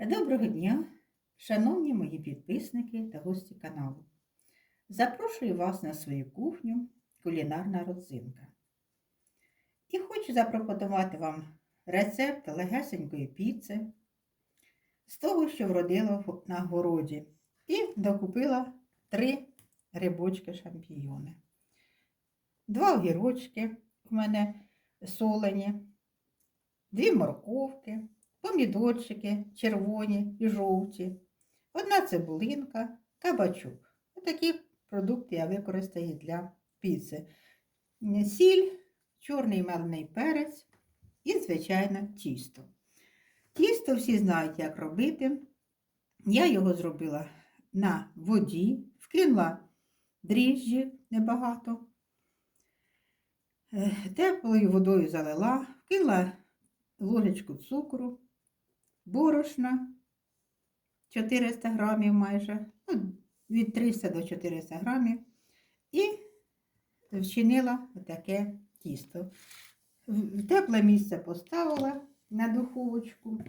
Доброго дня, шановні мої підписники та гості каналу. Запрошую вас на свою кухню Кулінарна родзинка. І хочу запропонувати вам рецепт легесенької піци з того, що вродила на городі. І докупила три грибочки шампіньйони. Два огірочки у мене солені, дві морковки помідорчики червоні і жовті, одна цибулинка, кабачок. Такі продукти я використаю для піци. Сіль, чорний мелений перець і, звичайно, тісто. Тісто всі знають, як робити. Я його зробила на воді, вкинула дріжджі небагато. Е, Теплою водою залила, вкинула ложечку цукру, борошна 400 грамів майже, ну, від 300 до 400 грамів, і вчинила таке тісто. В тепле місце поставила на духовочку,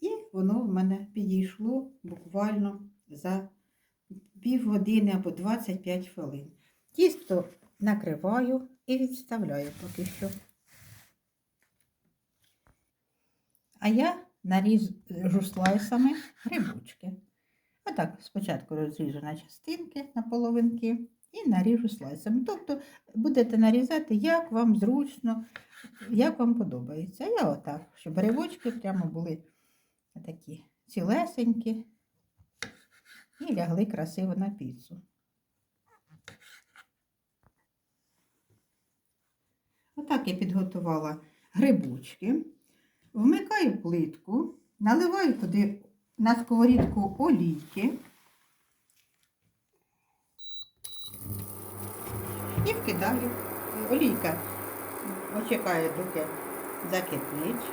і воно в мене підійшло буквально за півгодини або 25 хвилин. Тісто накриваю і відставляю поки що. А я наріжу слайсами грибочки. Отак, спочатку розріжу на частинки, на половинки і наріжу слайсами. Тобто будете нарізати, як вам зручно, як вам подобається. Я отак, щоб грибочки прямо були такі цілесенькі і лягли красиво на піцу. Отак я підготувала грибочки. Вмикаю плитку, наливаю туди на сковорідку олійки і вкидаю. Олійка очікає, доки закипить.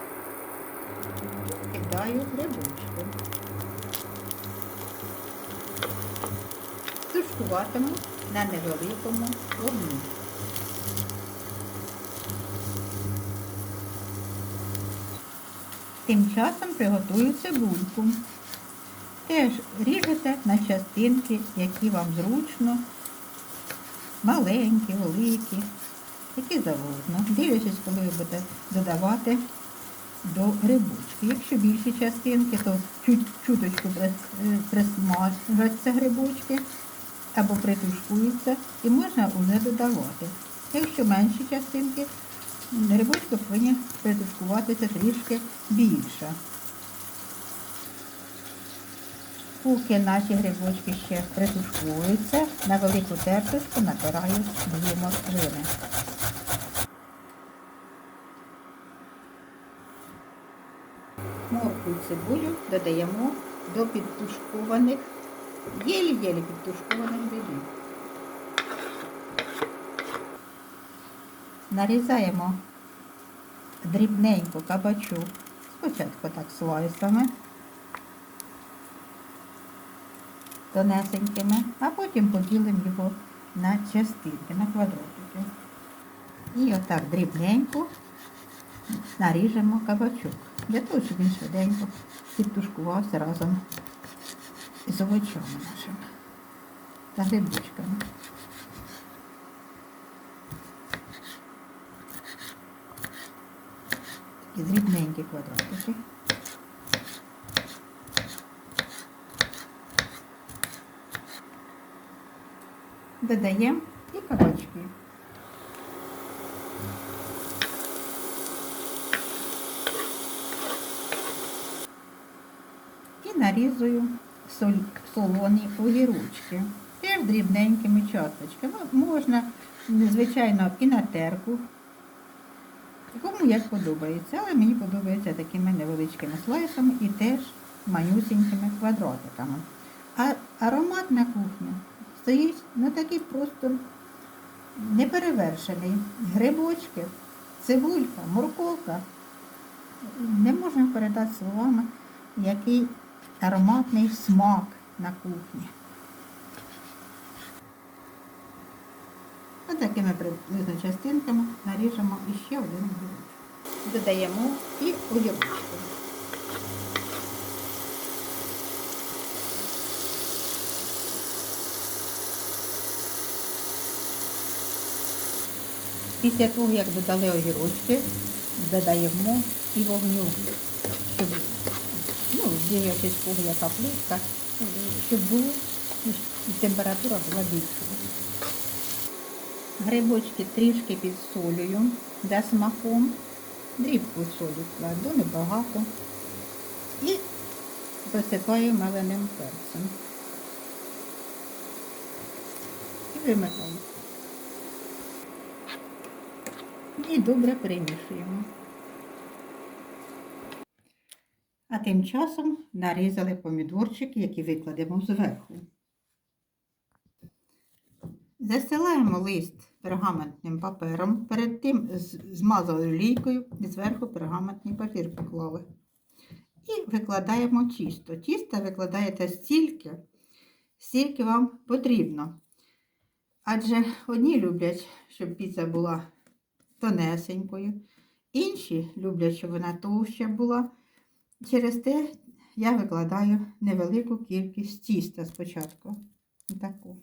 Кидаю грибочки. Тушкуватиму на невеликому вогні. Тим часом приготую цибульку. Теж ріжете на частинки, які вам зручно, маленькі, великі, які завгодно. Дивлячись, коли ви будете додавати до грибочки. Якщо більші частинки, то чуточку е, присмажаться грибочки або притушкуються і можна вже додавати. Якщо менші частинки, грибочки повинні притушкуватися трішки більше. Поки наші грибочки ще притушкуються, на велику терточку натираю дві морквини. Моркву і цибулю додаємо до підтушкованих, єлі-єлі підтушкованих грибів. Нарізаємо дрібненько кабачок, спочатку так слайсами, тонесенькими, а потім поділимо його на частинки, на квадратики. І отак дрібненько наріжемо кабачок, для того, щоб він швиденько підтушкувався разом з овочами нашими та грибочками. Такі дрібненькі квадратики. Додаємо і кабачки. І нарізую солоні огірочки. Теж дрібненькими часточками. Можна, звичайно, і на терку. Кому як подобається, але мені подобається такими невеличкими слайсами і теж манюсенькими квадратиками. А аромат на кухні стоїть ну такий просто неперевершений. Грибочки, цибулька, морковка. Не можна передати словами, який ароматний смак на кухні. такими приблизно частинками наріжемо іще один огірочок. Додаємо і огірочки. Після того, як додали огірочки, додаємо і вогню, щоб ну, діяти з кого щоб було, температура була більшою. Грибочки трішки підсолюю за смаком. Дрібку солі кладу, небагато. І посипаю меленим перцем. І вимикаю. І добре перемішуємо. А тим часом нарізали помідорчики, які викладемо зверху. Застилаємо лист пергаментним папером, перед тим змазали олійкою і зверху пергаментний папір поклали. І викладаємо тісто. Тісто викладаєте стільки, стільки вам потрібно. Адже одні люблять, щоб піца була тонесенькою, інші люблять, щоб вона товща була. Через те я викладаю невелику кількість тіста спочатку. Таку.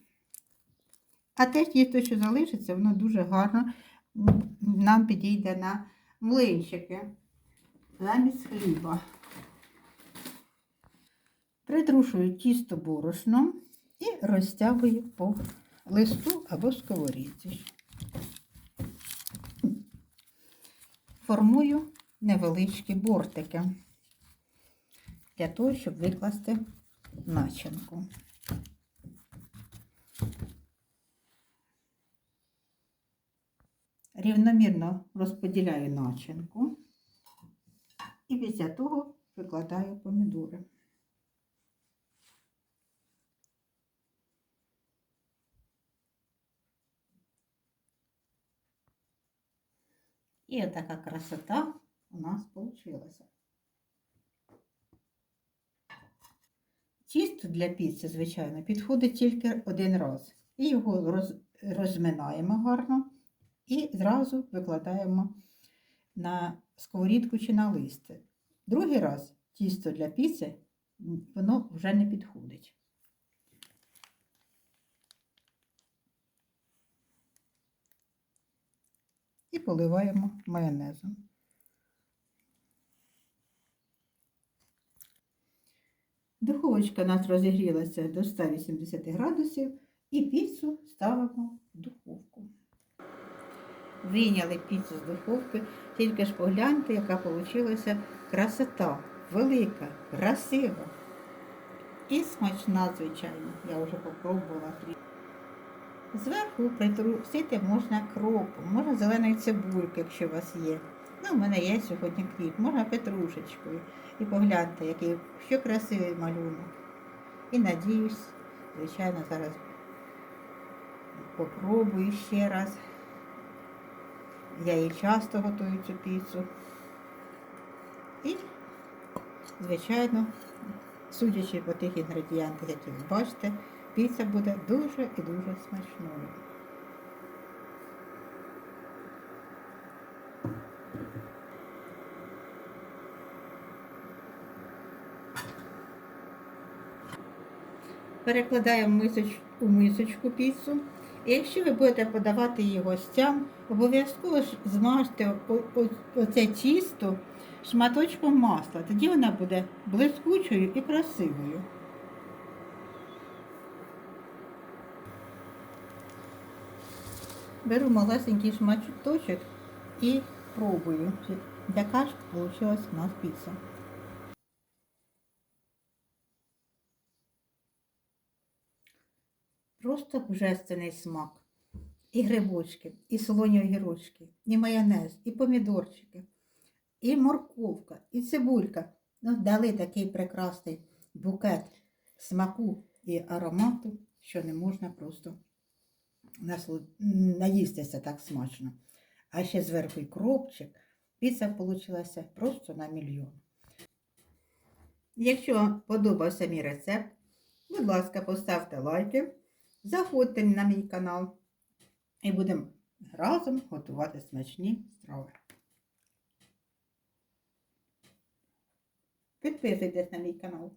А те тісто, що залишиться, воно дуже гарно нам підійде на млинчики замість хліба. Притрушую тісто борошном і розтягую по листу або сковорідці. Формую невеличкі бортики для того, щоб викласти начинку. Рівномірно розподіляю начинку і після того викладаю помідори. І така красота у нас вийшла. Тісто для піци, звичайно, підходить тільки один раз. І його розминаємо гарно і зразу викладаємо на сковорідку чи на листи. Другий раз тісто для піци воно вже не підходить. І поливаємо майонезом. Духовочка у нас розігрілася до 180 градусів і піцу ставимо в духовку. Вийняли піцу з духовки, тільки ж погляньте, яка вийшла красота. Велика, красива і смачна, звичайно. Я вже попробувала. Зверху притрусити можна кропом, можна зеленою цибулькою, якщо у вас є. Ну, у мене є сьогодні квіт, можна петрушечкою. І погляньте, який що красивий малюнок. І надіюсь, звичайно, зараз попробую ще раз. Я її часто готую цю піцу. І, звичайно, судячи по тих інгредієнтах, які ви бачите, піца буде дуже і дуже смачною. Перекладаємо мисоч, у мисочку піцу. Якщо ви будете подавати її гостям, обов'язково змажте оце тісто шматочком масла. Тоді вона буде блискучою і красивою. Беру малесенький шматочок і пробую, яка ж вийшла у нас піца. Просто божественний смак. І грибочки, і солоні огірочки, і майонез, і помідорчики, і морковка, і цибулька. Ну, дали такий прекрасний букет смаку і аромату, що не можна просто наїстися так смачно. А ще зверху і кропчик. Піца вийшла просто на мільйон. Якщо вам подобався мій рецепт, будь ласка, поставте лайки, заходьте на мій канал і будемо разом готувати смачні страви. Підписуйтесь на мій канал.